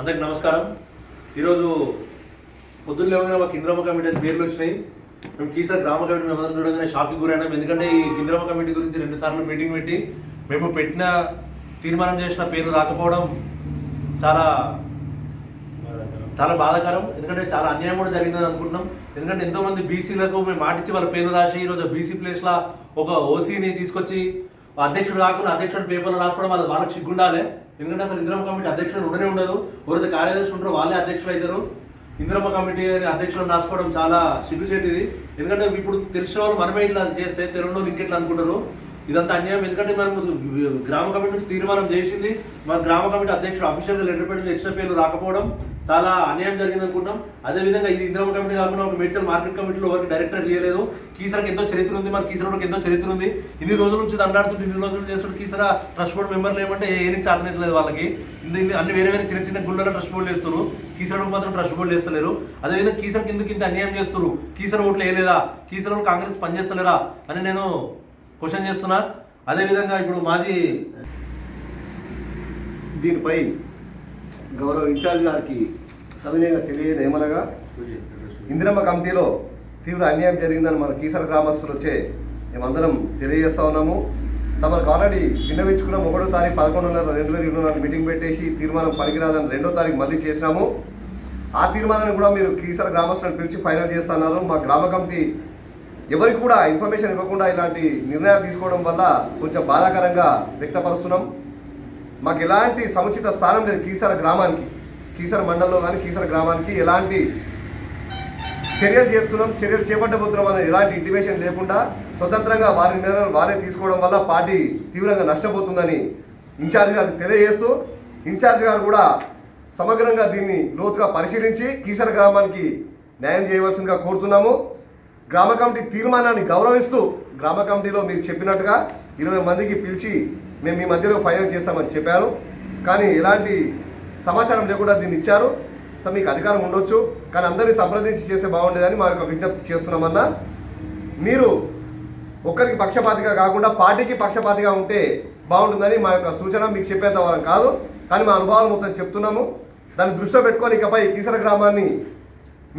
అందరికి నమస్కారం. ఈరోజు పొద్దున్న లేవగానే మాకు ఇంద్రమ్మ కమిటీ అని పేర్లు వచ్చినాయి. మేము కీసా గ్రామ కమిటీ మేము అందరం చూడగానే షాక్కి గురైనాం. ఎందుకంటే ఈ ఇంద్రమ్మ కమిటీ గురించి రెండు సార్లు మీటింగ్ పెట్టి మేము పెట్టిన తీర్మానం చేసిన పేర్లు రాకపోవడం చాలా చాలా బాధాకరం. ఎందుకంటే చాలా అన్యాయం కూడా జరిగిందని అనుకుంటున్నాం. ఎందుకంటే ఎంతోమంది బీసీలకు మేము మాటిచ్చి వాళ్ళ పేర్లు రాసి ఈరోజు బీసీ ప్లేస్లో ఒక ఓసీని తీసుకొచ్చి అధ్యక్షుడు కాకుండా అధ్యక్షుడు పేపర్లు రాసుకోవడం అది వాళ్ళకి సిగ్గుండాలి ఎందుకంటే అసలు ఇంద్రమ్మ కమిటీ అధ్యక్షుడు ఉండనే ఉండదు. ఎవరైతే కార్యదర్శి ఉంటారో వాళ్ళే అధ్యక్షులు అవుతారు. ఇంద్రమ కమిటీ అని అధ్యక్షులను రాసుకోవడం చాలా సిగ్గుచేటిది. ఎందుకంటే ఇప్పుడు తెలిసిన వాళ్ళు మనమే ఇట్లా చేస్తే తెలుగులో వాళ్ళు ఇంకెట్లా అనుకుంటారు? ఇదంతా అన్యాయం. ఎందుకంటే మనం గ్రామ కమిటీ నుంచి తీర్మానం చేసింది. మన గ్రామ కమిటీ అధ్యక్షుడు అఫీషియల్గా లెటర్ పెట్టి ఎక్స్ట్రా పేర్లు రాకపోవడం. చాలా అన్యాయం జరిగింది అనుకుంటాం అదేవిధంగా ఇది ఇంద్రమ కమిటీ కాకుండా ఒక మేడ్చల్ మార్కెట్ కమిటీలో ఎవరికి డైరెక్టర్ చేయలేదు. కీసరకు ఎంతో చరిత్ర ఉంది మరి కీసరకు ఎంతో చరిత్ర ఉంది. ఇన్ని రోజుల నుంచి దండాడుతుంది ఇన్ని రోజులు చేస్తుంటే కీసర ట్రస్ట్ బోర్డు మెంబర్లు ఏమంటే ఏ నుంచి లేదు వాళ్ళకి. అన్ని వేరే వేరే చిన్న చిన్న గుళ్ళలో ట్రస్ట్ బోర్డులు వేస్తారు కీసరకు మాత్రం ట్రస్ట్ బోర్డులు వేస్తలేరు. అదేవిధంగా కీసర్ కిందకి ఇంత అన్యాయం చేస్తారు కీసర ఓట్లు వేయలేదా? కీసర కాంగ్రెస్ పనిచేస్తలేరా? అని నేను క్వశ్చన్ చేస్తున్నా. అదేవిధంగా ఇప్పుడు మాజీ దీనిపై గౌరవ ఇన్ఛార్జ్ గారికి సవినయంగా తెలియదేమనగా ఇందిరమ్మ కమిటీలో తీవ్ర అన్యాయం జరిగిందని మన కీసర గ్రామస్తులు వచ్చే మేమందరం తెలియజేస్తా ఉన్నాము. తమకు ఆల్రెడీ విన్నవించుకున్న ఒకటో తారీఖు పదకొండున్నర రెండు వేల ఇరవై నాలుగు మీటింగ్ పెట్టేసి తీర్మానం పనికిరాదని రెండో తారీఖు మళ్ళీ చేసినాము. ఆ తీర్మానాన్ని కూడా మీరు కీసర గ్రామస్తులను పిలిచి ఫైనల్ చేస్తున్నారు మా గ్రామ కమిటీ ఎవరికి కూడా ఇన్ఫర్మేషన్ ఇవ్వకుండా ఇలాంటి నిర్ణయాలు తీసుకోవడం వల్ల కొంచెం బాధాకరంగా వ్యక్తపరుస్తున్నాం. మాకు ఎలాంటి సముచిత స్థానం లేదు కీసర గ్రామానికి. కీసర మండలంలో కానీ కీసర గ్రామానికి ఎలాంటి చర్యలు చేస్తున్నాం చర్యలు చేపట్టబోతున్నాం అనే ఎలాంటి ఇంటిమేషన్ లేకుండా స్వతంత్రంగా వారి నిర్ణయాలు వారే తీసుకోవడం వల్ల పార్టీ తీవ్రంగా నష్టపోతుందని ఇన్ఛార్జ్ గారు తెలియజేస్తూ ఇన్ఛార్జ్ గారు కూడా సమగ్రంగా దీన్ని లోతుగా పరిశీలించి కీసర గ్రామానికి న్యాయం చేయవలసిందిగా కోరుతున్నాము. గ్రామ కమిటీ తీర్మానాన్ని గౌరవిస్తూ గ్రామ కమిటీలో మీరు చెప్పినట్టుగా ఇరవై మందికి పిలిచి మేము మీ మధ్యలో ఫైనల్ చేస్తామని చెప్పారు. కానీ ఎలాంటి సమాచారం లేకుండా దీన్ని ఇచ్చారు. సో మీకు అధికారం ఉండొచ్చు. కానీ అందరినీ సంప్రదించి చేస్తే బాగుండేదని మా యొక్క విజ్ఞప్తి చేస్తున్నామన్నా. మీరు ఒక్కరికి పక్షపాతిగా కాకుండా పార్టీకి పక్షపాతిగా ఉంటే బాగుంటుందని మా యొక్క సూచన. మీకు చెప్పేంత వరం కాదు. కానీ మా అనుభవాలు మొత్తం చెప్తున్నాము. దాన్ని దృష్టిలో పెట్టుకొని ఇకపై కీసర గ్రామాన్ని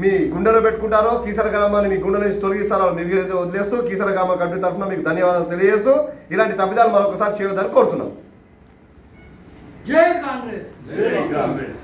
మీ గుండెలో పెట్టుకుంటారో కీసర గ్రామాన్ని మీ గుండె నుంచి తొలగిస్తారో ఏదైతే వదిలేస్తూ కీసర గ్రామ కమిటీ తరఫున మీకు ధన్యవాదాలు తెలియజేస్తూ ఇలాంటి తప్పిదాలు మరొకసారి చేయవద్దని కోరుతున్నాం. జై కాంగ్రెస్. జై కాంగ్రెస్.